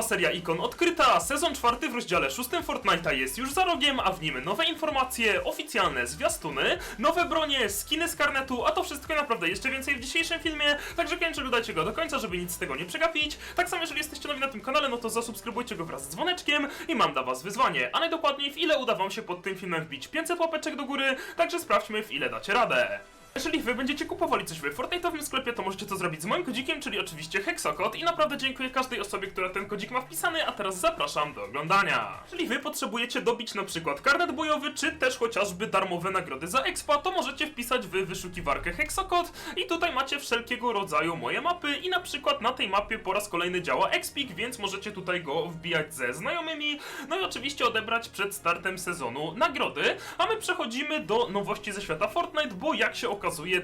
nowa seria ikon odkryta, sezon czwarty w rozdziale szóstym Fortnite'a jest już za rogiem, a w nim nowe informacje, oficjalne zwiastuny, nowe bronie, skiny z karnetu, a to wszystko naprawdę jeszcze więcej w dzisiejszym filmie, także koniecznie dodajcie go do końca, żeby nic z tego nie przegapić. Tak samo jeżeli jesteście nowi na tym kanale, no to zasubskrybujcie go wraz z dzwoneczkiem i mam dla was wyzwanie, a najdokładniej w ile uda wam się pod tym filmem wbić 500 łapeczek do góry, także sprawdźmy w ile dacie radę. Jeżeli wy będziecie kupowali coś w Fortnite'owym sklepie, to możecie to zrobić z moim kodzikiem, czyli oczywiście Hexokod i naprawdę dziękuję każdej osobie, która ten kodzik ma wpisany, a teraz zapraszam do oglądania. Jeżeli wy potrzebujecie dobić na przykład karnet bojowy, czy też chociażby darmowe nagrody za expa, to możecie wpisać w wyszukiwarkę Hexokod i tutaj macie wszelkiego rodzaju moje mapy i na przykład na tej mapie po raz kolejny działa Expik, więc możecie tutaj go wbijać ze znajomymi, no i oczywiście odebrać przed startem sezonu nagrody, a my przechodzimy do nowości ze świata Fortnite, bo jak się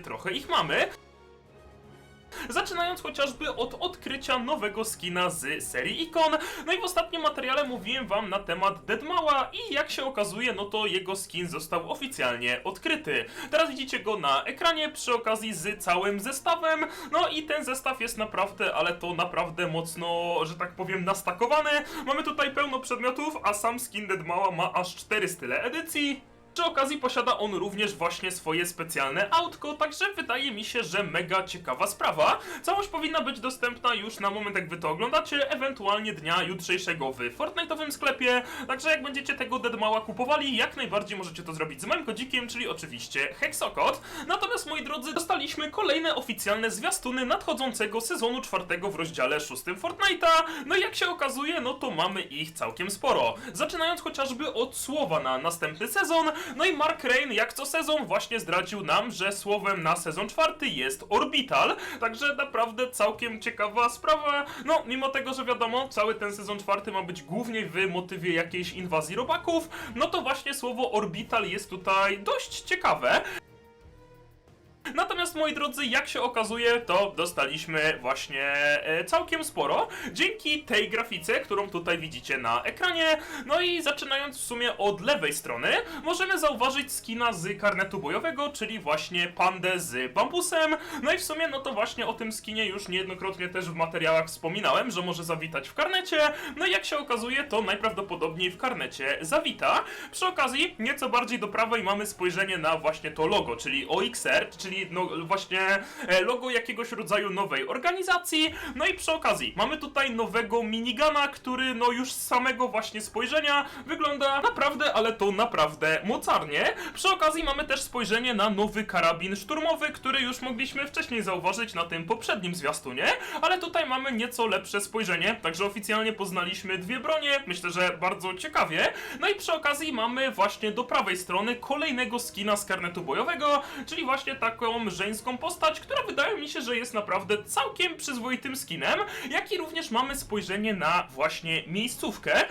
trochę ich mamy. Zaczynając chociażby od odkrycia nowego skina z serii Ikon. No i w ostatnim materiale mówiłem wam na temat Deadmała i jak się okazuje, no to jego skin został oficjalnie odkryty. Teraz widzicie go na ekranie przy okazji z całym zestawem. No i ten zestaw jest naprawdę, ale to naprawdę mocno, że tak powiem, nastakowany. Mamy tutaj pełno przedmiotów, a sam skin Deadmała ma aż 4 style edycji. Przy okazji posiada on również właśnie swoje specjalne autko, także wydaje mi się, że mega ciekawa sprawa. Całość powinna być dostępna już na moment jak wy to oglądacie, ewentualnie dnia jutrzejszego w Fortnite'owym sklepie, także jak będziecie tego Deadmała kupowali, jak najbardziej możecie to zrobić z moim kodzikiem, czyli oczywiście Hexokod. Natomiast moi drodzy, dostaliśmy kolejne oficjalne zwiastuny nadchodzącego sezonu czwartego w rozdziale szóstym Fortnite'a. No i jak się okazuje, no to mamy ich całkiem sporo. Zaczynając chociażby od słowa na następny sezon, no i Mark Rain jak co sezon właśnie zdradził nam, że słowem na sezon czwarty jest Orbital, także naprawdę całkiem ciekawa sprawa. No, mimo tego, że wiadomo, cały ten sezon czwarty ma być głównie w motywie jakiejś inwazji robaków, no to właśnie słowo Orbital jest tutaj dość ciekawe. Natomiast moi drodzy, jak się okazuje, to dostaliśmy właśnie e, całkiem sporo dzięki tej grafice, którą tutaj widzicie na ekranie. No i zaczynając w sumie od lewej strony, możemy zauważyć skina z karnetu bojowego, czyli właśnie pandę z bambusem. No i w sumie, no to właśnie o tym skinie już niejednokrotnie też w materiałach wspominałem, że może zawitać w karnecie. No i jak się okazuje, to najprawdopodobniej w karnecie zawita. Przy okazji, nieco bardziej do prawej mamy spojrzenie na właśnie to logo, czyli OXR, czyli no właśnie e, logo jakiegoś rodzaju nowej organizacji. No i przy okazji mamy tutaj nowego minigana, który no już z samego właśnie spojrzenia wygląda naprawdę, ale to naprawdę mocarnie. Przy okazji mamy też spojrzenie na nowy karabin szturmowy, który już mogliśmy wcześniej zauważyć na tym poprzednim zwiastunie, ale tutaj mamy nieco lepsze spojrzenie, także oficjalnie poznaliśmy dwie bronie, myślę, że bardzo ciekawie. No i przy okazji mamy właśnie do prawej strony kolejnego skina z karnetu bojowego, czyli właśnie żeńską postać, która wydaje mi się, że jest naprawdę całkiem przyzwoitym skinem, jak i również mamy spojrzenie na właśnie miejscówkę.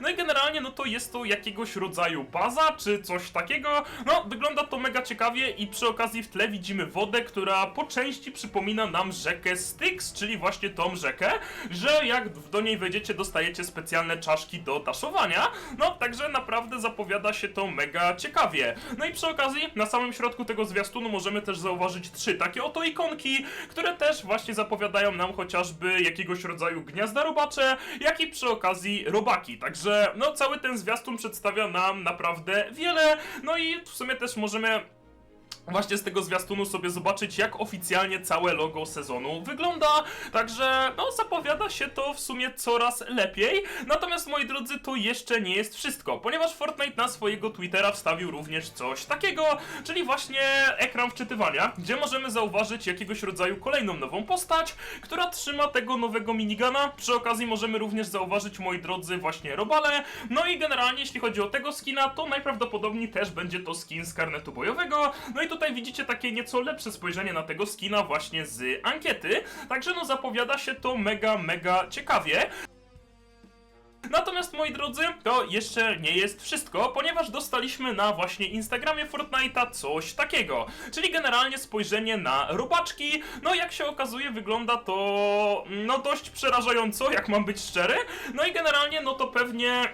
No i generalnie, no to jest to jakiegoś rodzaju baza, czy coś takiego. No, wygląda to mega ciekawie i przy okazji w tle widzimy wodę, która po części przypomina nam rzekę Styx, czyli właśnie tą rzekę, że jak do niej wejdziecie, dostajecie specjalne czaszki do daszowania. No, także naprawdę zapowiada się to mega ciekawie. No i przy okazji, na samym środku tego zwiastunu możemy też zauważyć trzy takie oto ikonki, które też właśnie zapowiadają nam chociażby jakiegoś rodzaju gniazda robacze, jak i przy okazji robaki. Także, no, cały ten zwiastun przedstawia nam naprawdę wiele. No i w sumie też możemy właśnie z tego zwiastunu sobie zobaczyć, jak oficjalnie całe logo sezonu wygląda. Także, no, zapowiada się to w sumie coraz lepiej. Natomiast, moi drodzy, to jeszcze nie jest wszystko, ponieważ Fortnite na swojego Twittera wstawił również coś takiego, czyli właśnie ekran wczytywania, gdzie możemy zauważyć jakiegoś rodzaju kolejną nową postać, która trzyma tego nowego minigana. Przy okazji możemy również zauważyć, moi drodzy, właśnie robale. No i generalnie, jeśli chodzi o tego skina, to najprawdopodobniej też będzie to skin z karnetu bojowego. No i tutaj widzicie takie nieco lepsze spojrzenie na tego skina właśnie z ankiety. Także no zapowiada się to mega, mega ciekawie. Natomiast moi drodzy, to jeszcze nie jest wszystko, ponieważ dostaliśmy na właśnie Instagramie Fortnite'a coś takiego, czyli generalnie spojrzenie na robaczki. No jak się okazuje wygląda to no dość przerażająco, jak mam być szczery. No i generalnie no to pewnie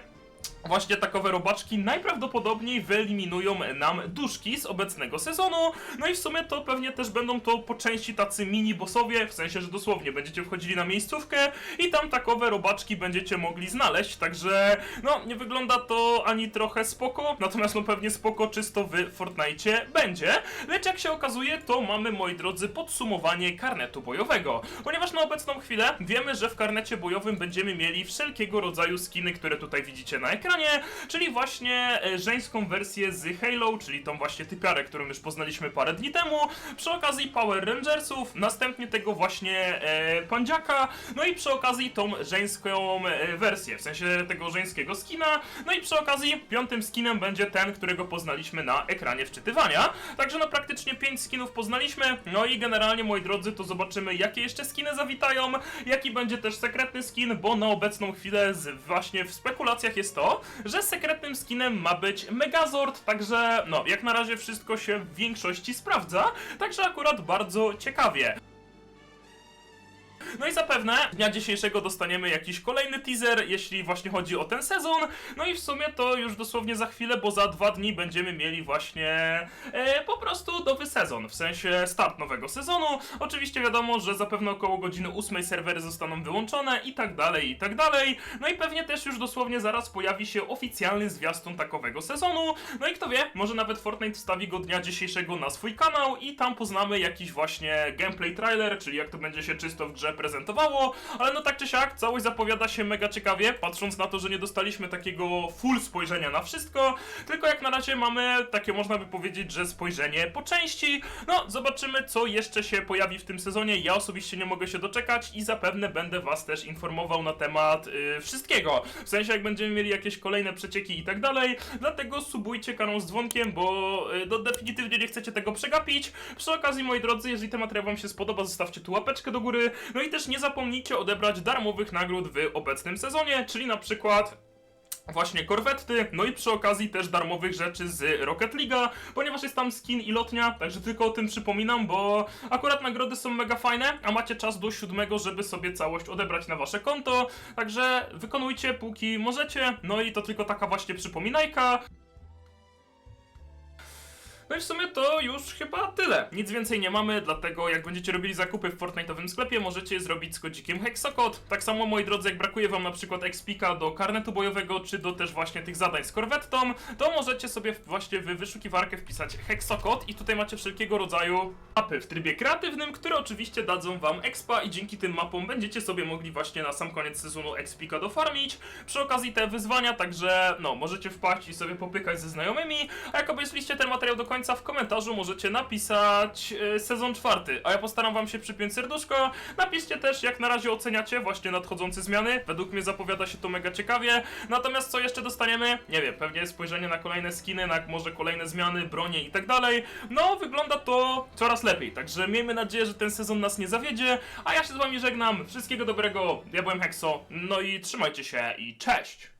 Właśnie takowe robaczki najprawdopodobniej wyeliminują nam duszki z obecnego sezonu. No i w sumie to pewnie też będą to po części tacy mini bossowie, w sensie, że dosłownie będziecie wchodzili na miejscówkę i tam takowe robaczki będziecie mogli znaleźć. Także no nie wygląda to ani trochę spoko, natomiast no pewnie spoko czysto w Fortnite będzie. Lecz jak się okazuje, to mamy moi drodzy podsumowanie karnetu bojowego. Ponieważ na obecną chwilę wiemy, że w karnecie bojowym będziemy mieli wszelkiego rodzaju skiny, które tutaj widzicie na ekranie, czyli właśnie e, żeńską wersję z Halo, czyli tą właśnie typiarę, którą już poznaliśmy parę dni temu, przy okazji Power Rangersów, następnie tego właśnie e, pandziaka, no i przy okazji tą żeńską e, wersję, w sensie tego żeńskiego skina, no i przy okazji piątym skinem będzie ten, którego poznaliśmy na ekranie wczytywania, także no praktycznie 5 skinów poznaliśmy, no i generalnie moi drodzy to zobaczymy jakie jeszcze skiny zawitają, jaki będzie też sekretny skin, bo na obecną chwilę z, właśnie w spekulacjach jest to, że sekretnym skinem ma być Megazord, także no jak na razie wszystko się w większości sprawdza, także akurat bardzo ciekawie. No i zapewne dnia dzisiejszego dostaniemy jakiś kolejny teaser, jeśli właśnie chodzi o ten sezon. No i w sumie to już dosłownie za chwilę, bo za dwa dni będziemy mieli właśnie e, po prostu nowy sezon, w sensie start nowego sezonu. Oczywiście wiadomo, że zapewne około godziny 8 serwery zostaną wyłączone i tak dalej, i tak dalej. No i pewnie też już dosłownie zaraz pojawi się oficjalny zwiastun takowego sezonu. No i kto wie, może nawet Fortnite wstawi go dnia dzisiejszego na swój kanał i tam poznamy jakiś właśnie gameplay trailer, czyli jak to będzie się czysto w grze prezentowało, ale no tak czy siak, całość zapowiada się mega ciekawie, patrząc na to, że nie dostaliśmy takiego full spojrzenia na wszystko, tylko jak na razie mamy takie można by powiedzieć, że spojrzenie po części. No, zobaczymy co jeszcze się pojawi w tym sezonie, ja osobiście nie mogę się doczekać i zapewne będę was też informował na temat y, wszystkiego, w sensie jak będziemy mieli jakieś kolejne przecieki i tak dalej, dlatego subujcie kanał z dzwonkiem, bo y, no, definitywnie nie chcecie tego przegapić. Przy okazji, moi drodzy, jeżeli ten materiał wam się spodoba, zostawcie tu łapeczkę do góry, no i też nie zapomnijcie odebrać darmowych nagród w obecnym sezonie, czyli na przykład właśnie korwety, no i przy okazji też darmowych rzeczy z Rocket League'a, ponieważ jest tam skin i lotnia, także tylko o tym przypominam, bo akurat nagrody są mega fajne, a macie czas do siódmego, żeby sobie całość odebrać na wasze konto, także wykonujcie póki możecie, no i to tylko taka właśnie przypominajka. No i w sumie to już chyba tyle. Nic więcej nie mamy, dlatego jak będziecie robili zakupy w Fortnite'owym sklepie, możecie je zrobić z kodzikiem Hexakod. Tak samo, moi drodzy, jak brakuje wam na przykład Expika do karnetu bojowego, czy do też właśnie tych zadań z korwettą, to możecie sobie właśnie w wyszukiwarkę wpisać Hexakod i tutaj macie wszelkiego rodzaju mapy w trybie kreatywnym, które oczywiście dadzą wam expa i dzięki tym mapom będziecie sobie mogli właśnie na sam koniec sezonu Expika dofarmić. Przy okazji te wyzwania, także no, możecie wpaść i sobie popykać ze znajomymi, a jak obejrzeliście ten materiał do końca, w komentarzu możecie napisać e, sezon czwarty, a ja postaram wam się przypiąć serduszko. Napiszcie też, jak na razie oceniacie właśnie nadchodzące zmiany. Według mnie zapowiada się to mega ciekawie. Natomiast co jeszcze dostaniemy? Nie wiem, pewnie spojrzenie na kolejne skiny, na może kolejne zmiany, bronie i tak dalej. No, wygląda to coraz lepiej, także miejmy nadzieję, że ten sezon nas nie zawiedzie. A ja się z wami żegnam. Wszystkiego dobrego. Ja byłem Hexo. No i trzymajcie się i cześć!